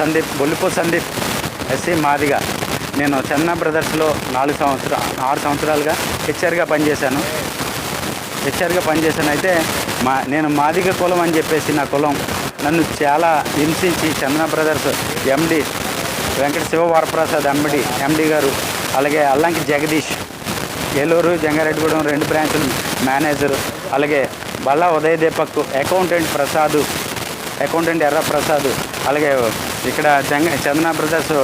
సందీప్ బొల్లిపో సందీప్ ఎస్సీ మాదిగా. నేను చందన బ్రదర్స్లో నాలుగు సంవత్సరాలు ఆరు సంవత్సరాలుగా హెచ్ఆర్గా పనిచేశాను. హెచ్ఆర్గా పనిచేశాను అయితే మా నేను మాదిగ కులం అని చెప్పేసి నా కులం నన్ను చాలా హింసించి చందన బ్రదర్స్ ఎండి వెంకట శివ వరప్రసాద్ ఎంబడి ఎండి గారు అలాగే అల్లంకి జగదీష్ ఏలూరు జంగారెడ్డిగూడెం రెండు బ్రాంచులు మేనేజరు అలాగే బల్లా ఉదయ దీపక్ అకౌంటెంట్ ప్రసాద్ అకౌంటెంట్ ఎర్ర ప్రసాద్ అలాగే ఇక్కడ జంగ చందన బ్రదర్స్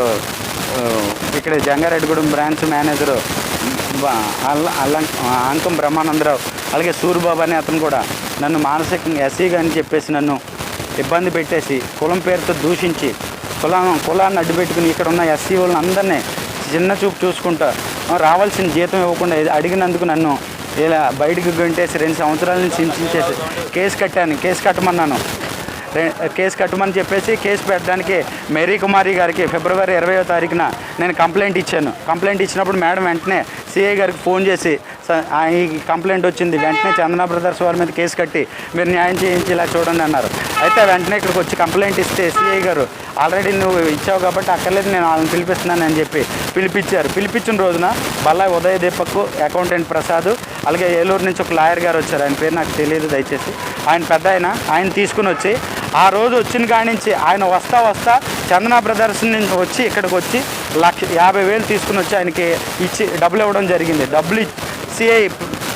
ఇక్కడ జంగారెడ్డిగూడెం బ్రాంచ్ మేనేజరు అల్లం అంకం బ్రహ్మానందరావు అలాగే సూర్యబాబు అనే అతను కూడా నన్ను మానసికంగా ఎస్సీగా అని చెప్పేసి నన్ను ఇబ్బంది పెట్టేసి కులం పేరుతో దూషించి కులం కులాన్ని అడ్డుపెట్టుకుని ఇక్కడ ఉన్న ఎస్సీ వాళ్ళని అందరినీ చిన్న చూపు చూసుకుంటా రావాల్సిన జీతం ఇవ్వకుండా అడిగినందుకు నన్ను ఇలా బయటికి గంటేసి రెండు సంవత్సరాల నుంచి హింసించేసి కేసు కట్టాను కేసు కట్టమన్నాను. కేసు కట్టమని చెప్పేసి కేసు పెట్టడానికి మేరీ కుమారి గారికి ఫిబ్రవరి ఇరవయో తారీఖున నేను కంప్లైంట్ ఇచ్చాను. కంప్లైంట్ ఇచ్చినప్పుడు మేడం వెంటనే సిఐ గారికి ఫోన్ చేసి "స- ఈ కంప్లైంట్ వచ్చింది. వెంటనే చందన బ్రదర్స్ వారి మీద కేసు కట్టి మీరు న్యాయం చేయించి ఇలా చూడండి అన్నారు. అయితే వెంటనే ఇక్కడికి వచ్చి కంప్లైంట్ ఇస్తే సిఐ గారు ఆల్రెడీ నువ్వు ఇచ్చావు కాబట్టి అక్కర్లేదు నేను వాళ్ళని పిలిపిస్తున్నాను అని చెప్పి పిలిపించారు పిలిపించిన రోజున బల్లా ఉదయ దీపక్ అకౌంటెంట్ ప్రసాద్ అలాగే ఏలూరు నుంచి ఒక లాయర్ గారు వచ్చారు. ఆయన పేరు నాకు తెలియదు దయచేసి. ఆయన పెద్ద ఆయన ఆయన తీసుకుని వచ్చి ఆ రోజు వచ్చిన కాడి నుంచి ఆయన వస్తా వస్తా చందన బ్రదర్స్ నుంచి వచ్చి ఇక్కడికి వచ్చి లక్ష యాభై వేలు తీసుకుని వచ్చి ఆయనకి ఇచ్చి డబ్బులు ఇవ్వడం జరిగింది. డబ్బులు సిఐ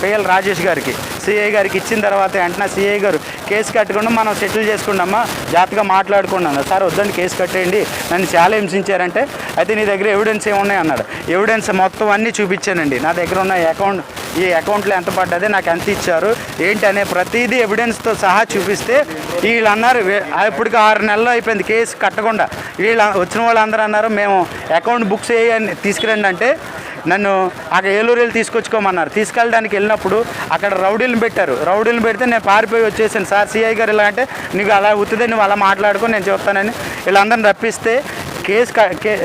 పిఎల్ రాజేష్ గారికి. సిఐ గారికి ఇచ్చిన తర్వాత వెంటనే సిఐ గారు కేసు కట్టకుండా మనం సెటిల్ చేసుకున్నామా జాగ్రత్తగా మాట్లాడుకున్నాను సార్ వద్దండి కేసు కట్టేయండి. నన్ను చాలా హింసించారంటే అయితే నీ దగ్గర ఎవిడెన్స్ ఏమున్నాయి అన్నాడు. ఎవిడెన్స్ మొత్తం అన్నీ చూపించానండి. నా దగ్గర ఉన్న అకౌంట్ ఈ అకౌంట్లో ఎంత పడ్డది నాకు ఎంత ఇచ్చారు ఏంటి అనే ప్రతిదీ ఎవిడెన్స్తో సహా చూపిస్తే వీళ్ళు అన్నారు. ఇప్పటికి ఆరు నెలలు అయిపోయింది కేసు కట్టకుండా. వీళ్ళు వచ్చిన వాళ్ళందరూ అన్నారు మేము అకౌంట్ బుక్స్ వేయని తీసుకురండి అంటే నన్ను అక్కడ ఏలూరు వెళ్ళి తీసుకొచ్చుకోమన్నారు. తీసుకెళ్ళడానికి వెళ్ళినప్పుడు అక్కడ రౌడీలను పెట్టారు. రౌడీలను పెడితే నేను పారిపోయి వచ్చేసాను. సార్ సిఐ గారు ఇలా అంటే నీకు అలా అవుతుంది నువ్వు అలా మాట్లాడుకో నేను చెప్తానని వీళ్ళందరిని రప్పిస్తే కేసు కే-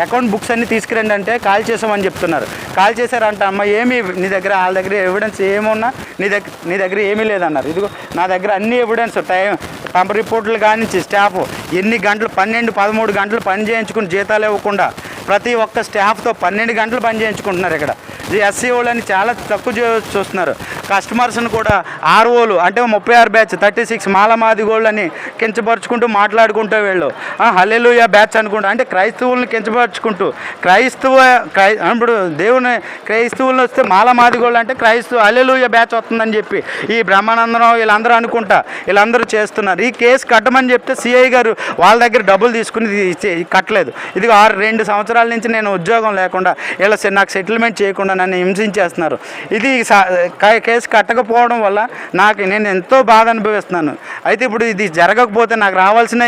అకౌంట్ బుక్స్ అన్ని తీసుకురండి అంటే కాల్ చేసామని చెప్తున్నారు. కాల్ చేశారంట అమ్మ ఏమీ నీ దగ్గర వాళ్ళ దగ్గర ఎవిడెన్స్ ఏమున్నా నీ దగ్గర నీ దగ్గర ఏమీ లేదన్నారు. ఇదిగో నా దగ్గర అన్ని ఎవిడెన్స్ టైం పంప రిపోర్ట్లు కానించి స్టాఫ్ ఎన్ని గంటలు పన్నెండు పదమూడు గంటలు పని చేయించుకుని జీతాలు ఇవ్వకుండా ప్రతి ఒక్క స్టాఫ్తో పన్నెండు గంటలు పని చేయించుకుంటున్నారు ఇక్కడ. ఈ ఎస్సీ వాళ్ళని చాలా తక్కువ చూ- చూస్తున్నారు. కస్టమర్స్ని కూడా ఆర్ఓలు అంటే ముప్పై ఆరు బ్యాచ్ థర్టీ సిక్స్ మాలమాది గోల్డ్ అని కించపరుచుకుంటూ మాట్లాడుకుంటూ వీళ్ళు. హల్లెలూయా బ్యాచ్ అనుకుంటూ. అంటే క్రైస్తవుల్ని కించపరుచుకుంటూ. క్రైస్తవ క్రై ఇప్పుడు దేవుని క్రైస్తవులను వస్తే మాలమాది గోళ్ళు అంటే క్రైస్తవ హల్లెలూయా బ్యాచ్ వస్తుందని చెప్పి ఈ బ్రహ్మానందరం వీళ్ళందరూ అనుకుంటా. వీళ్ళందరూ చేస్తున్నారు. ఈ కేసు కట్టమని చెప్తే సిఐ గారు వాళ్ళ దగ్గర డబ్బులు తీసుకుని కట్టలేదు. ఇది ఆరు రెండు సంవత్సరాలు నుంచి నేను ఉద్యోగం లేకుండా ఇలా నాకు సెటిల్మెంట్ చేయకుండా నన్ను హింసించేస్తున్నారు. ఇది సా- కేసు కట్టకపోవడం వల్ల నాకు నేను ఎంతో బాధ అనుభవిస్తున్నాను. అయితే ఇప్పుడు ఇది జరగకపోతే నాకు రావాల్సిన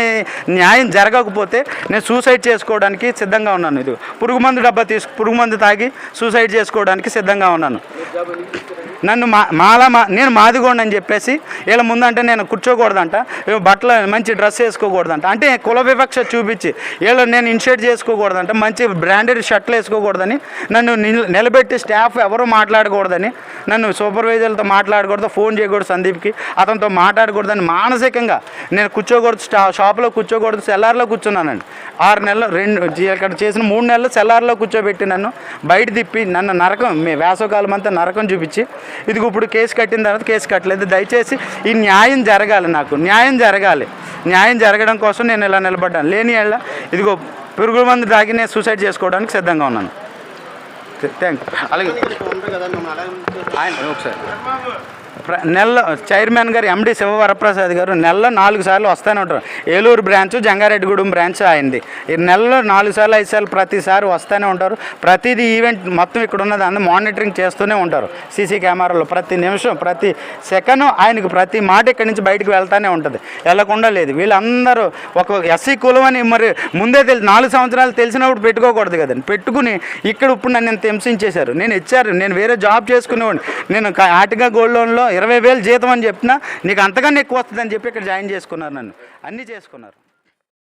న్యాయం జరగకపోతే నేను సూసైడ్ చేసుకోవడానికి సిద్ధంగా ఉన్నాను. ఇది పురుగు మందు డబ్బా తీసుకు పురుగు మందు తాగి సూసైడ్ చేసుకోవడానికి సిద్ధంగా ఉన్నాను. నన్ను మా మాలా మా నేను మాదిగోండి అని చెప్పేసి వీళ్ళ ముందంటే నేను కూర్చోకూడదంట బట్టలు మంచి డ్రెస్ వేసుకోకూడదంట. అంటే కుల వివక్ష చూపించి వీళ్ళు నేను ఇన్షర్ట్ చేసుకోకూడదంట మంచి బ్రాండెడ్ షర్ట్లు వేసుకోకూడదని నన్ను నిలబెట్టి స్టాఫ్ ఎవరు మాట్లాడకూడదని నన్ను సూపర్వైజర్లతో మాట్లాడకూడదు ఫోన్ చేయకూడదు సందీప్కి అతనితో మాట్లాడకూడదని మానసికంగా నేను కూర్చోకూడదు స్టా షాప్లో కూర్చోకూడదు సెల్లార్లో కూర్చున్నానండి. ఆరు నెలలు రెండు ఇక్కడ చేసిన మూడు నెలలు సెల్లార్లో కూర్చోబెట్టి నన్ను బయట తిప్పి నన్ను నరకం మీ వేసవకాలం అంతా నరకం చూపించి ఇదిగో ఇప్పుడు కేసు కట్టిన తర్వాత కేసు కట్టలేదు. దయచేసి ఈ న్యాయం జరగాలి నాకు. న్యాయం జరగాలి. న్యాయం జరగడం కోసం నేను ఇలా నిలబడ్డాను. లేని ఏళ్ళ ఇదిగో పురుగుల మందు తాగి నేను సూసైడ్ చేసుకోవడానికి సిద్ధంగా ఉన్నాను. థ్యాంక్ అలాగే. ఆయన ఒకసారి. ప్ర- చైర్మన్ గారు ఎండి శివవరప్రసాద్ గారు నెలలో నాలుగు సార్లు వస్తూనే ఉంటారు. ఏలూరు బ్రాంచ్ జంగారెడ్డిగూడెం బ్రాంచ్ అయింది ఈ నెలలో నాలుగు సార్లు ఐదు సార్లు ప్రతిసారి వస్తూనే ఉంటారు. ప్రతిదీ ఈవెంట్ మొత్తం ఇక్కడ ఉన్నది అందరూ మానిటరింగ్ చేస్తూనే ఉంటారు. సీసీ కెమెరాలో ప్రతి నిమిషం ప్రతి సెకండ్ ఆయనకు ప్రతి మాట ఇక్కడి నుంచి బయటకు వెళ్తానే ఉంటుంది. వెళ్ళకుండా లేదు. వీళ్ళందరూ ఒక ఎస్సీ కులం అని మరి ముందే తెలిసి నాలుగు సంవత్సరాలు తెలిసినప్పుడు పెట్టుకోకూడదు కదండి. పెట్టుకుని ఇక్కడ ఇప్పుడు నన్ను ఇంత హింసించేశారు. నేను ఇచ్చారు. నేను వేరే జాబ్ చేసుకునేవాడిని నేను ఆటిగా గోల్డ్ లోన్లో ఇరవై వేలు జీతం అని చెప్పినా నీకు అంతకన్నా ఎక్కువ వస్తుందని చెప్పి ఇక్కడ జాయిన్ చేసుకున్నారు నన్ను. అన్నీ చేసుకున్నారు.